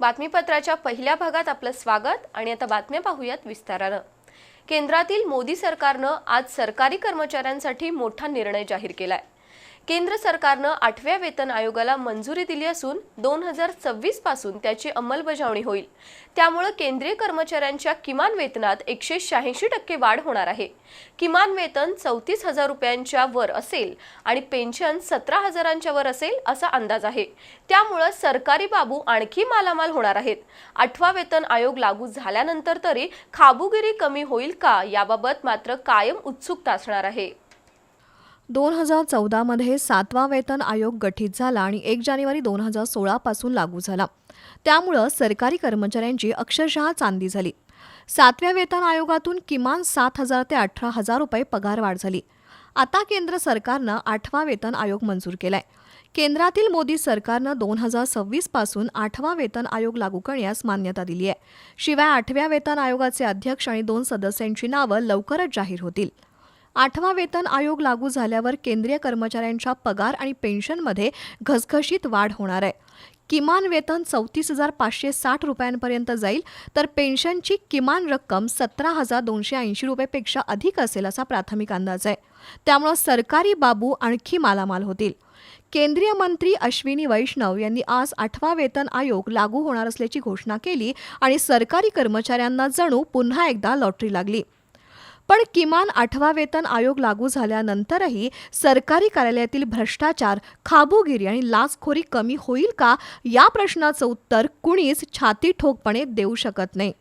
बातमीपत्राच्या पहिल्या भागात आपलं स्वागत आणि आता बातम्या पाहूयात विस्तारानं. केंद्रातील मोदी सरकारनं आज सरकारी कर्मचाऱ्यांसाठी मोठा निर्णय जाहीर केलाय. केंद्र सरकारनं आठव्या वेतन आयोगाला मंजुरी दिली असून दोन हजार सव्वीसपासून त्याची अंमलबजावणी होईल. त्यामुळे केंद्रीय कर्मचाऱ्यांच्या किमान वेतनात एकशे शहाऐंशी टक्के वाढ होणार आहे. किमान वेतन चौतीस हजार रुपयांच्या वर असेल आणि पेन्शन सतरा हजारांच्या वर असेल असा अंदाज आहे. त्यामुळं सरकारी बाबू आणखी मालामाल होणार आहेत. आठवा वेतन आयोग लागू झाल्यानंतर तरी खाबुगिरी कमी होईल का याबाबत मात्र कायम उत्सुकता असणार आहे. दोन हजार चौदामध्ये सातवा वेतन आयोग गठीत झाला आणि एक जानेवारी दोन हजार सोळापासून लागू झाला. त्यामुळं सरकारी कर्मचाऱ्यांची अक्षरशः चांदी झाली. सातव्या वेतन आयोगातून किमान सात हजार ते अठरा हजार रुपये पगार वाढ झाली. आता केंद्र सरकारनं आठवा वेतन आयोग मंजूर केलाय. केंद्रातील मोदी सरकारनं दोन हजार सव्वीसपासून आठवा वेतन आयोग लागू करण्यास मान्यता दिली आहे शिवाय आठव्या वेतन आयोगाचे अध्यक्ष आणि दोन सदस्यांची नावं लवकरच जाहीर होतील. आठवा वेतन आयोग लागू झाल्यावर केंद्रीय कर्मचाऱ्यांच्या पगार आणि पेन्शनमध्ये घसघशीत वाढ होणार आहे. किमान वेतन चौतीस हजार पाचशे साठ रुपयांपर्यंत जाईल तर पेन्शनची किमान रक्कम सतरा हजार दोनशे ऐंशी रुपयेपेक्षा अधिक असेल असा प्राथमिक अंदाज आहे. त्यामुळं सरकारी बाबू आणखी मालामाल होतील. केंद्रीय मंत्री अश्विनी वैष्णव यांनी आज आठवा वेतन आयोग लागू होणार असल्याची घोषणा केली आणि सरकारी कर्मचाऱ्यांना जणू पुन्हा एकदा लॉटरी लागली. पण किमान आठवा वेतन आयोग लागू झाल्यानंतरही सरकारी कार्यालयातील भ्रष्टाचार खाबोगिरी आणि लाचखोरी कमी होईल का? या प्रश्नाचं उत्तर कुणीच छाती ठोकपणे देऊ शकत नाही.